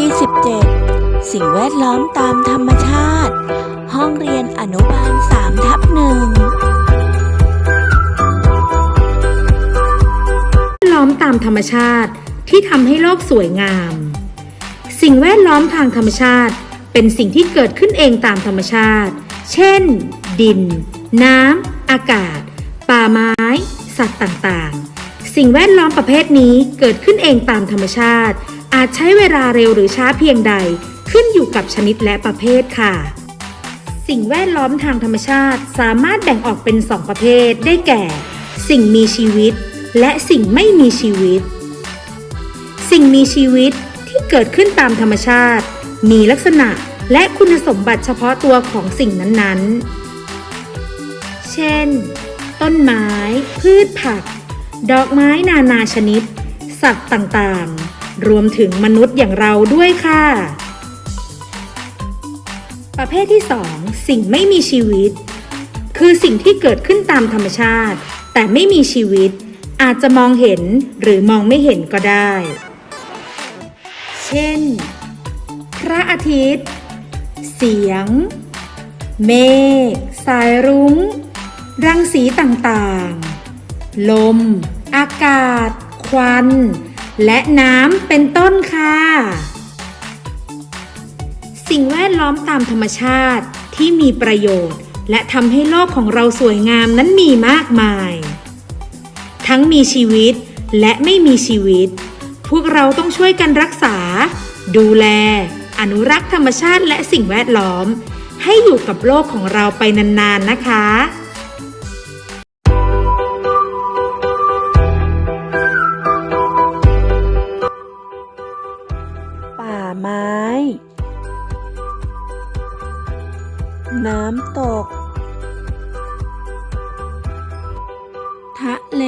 ที่ 17 สิ่งแวดล้อมตามธรรมชาติ ห้องเรียนอนุบาล3ทับหนึ่งล้อมตามธรรมชาติที่ทำให้โลกสวยงาม สิ่งแวดล้อมทางธรรมชาติ เป็นสิ่งที่เกิดขึ้นเองตามธรรมชาติ เช่น ดิน น้ำ อากาศ ป่าไม้ สัตว์ต่างๆ สิ่งแวดล้อมประเภทนี้เกิดขึ้นเองตามธรรมชาติ อาจใช้เวลาเร็วหรือช้าเพียงใด ขึ้นอยู่กับชนิดและประเภทค่ะ สิ่งแวดล้อมทางธรรมชาติสามารถแบ่งออกเป็นสองประเภทได้แก่ สิ่งมีชีวิต และสิ่งไม่มีชีวิต สิ่งมีชีวิตที่เกิดขึ้นตามธรรมชาติ มีลักษณะและคุณสมบัติเฉพาะตัวของสิ่งนั้นๆ เช่น ต้นไม้ พืชผัก ดอกไม้นานาชนิด สัตว์ต่างๆ รวมถึงมนุษย์อย่างเราด้วยค่ะ ประเภทที่ 2 สิ่งไม่มีชีวิต คือสิ่งที่เกิดขึ้นตามธรรมชาติ แต่ไม่มีชีวิต อาจจะมองเห็นหรือมองไม่เห็นก็ได้ เช่น พระอาทิตย์ เสียง เมฆสายรุง้ง รังสีต่างๆ ลม อากาศ ควัน และน้ำเป็นต้นค่ะ สิ่งแวดล้อมตามธรรมชาติที่มีประโยชน์ และทำให้โลกของเราสวยงามนั้นมีมากมาย ทั้งมีชีวิตและไม่มีชีวิต พวกเราต้องช่วยกันรักษา ดูแล อนุรักษ์ธรรมชาติและสิ่งแวดล้อม ให้อยู่กับโลกของเราไปนานๆนะคะ ป่าไม้ น้ำตก ทะเล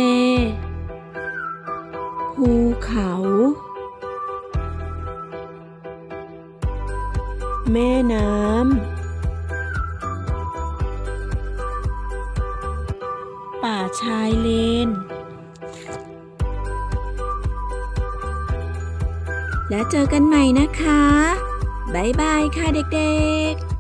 ภูเขา แม่น้ำ ป่าชายเลน แล้วเจอกันใหม่นะคะ บ๊ายบายค่ะเด็กๆ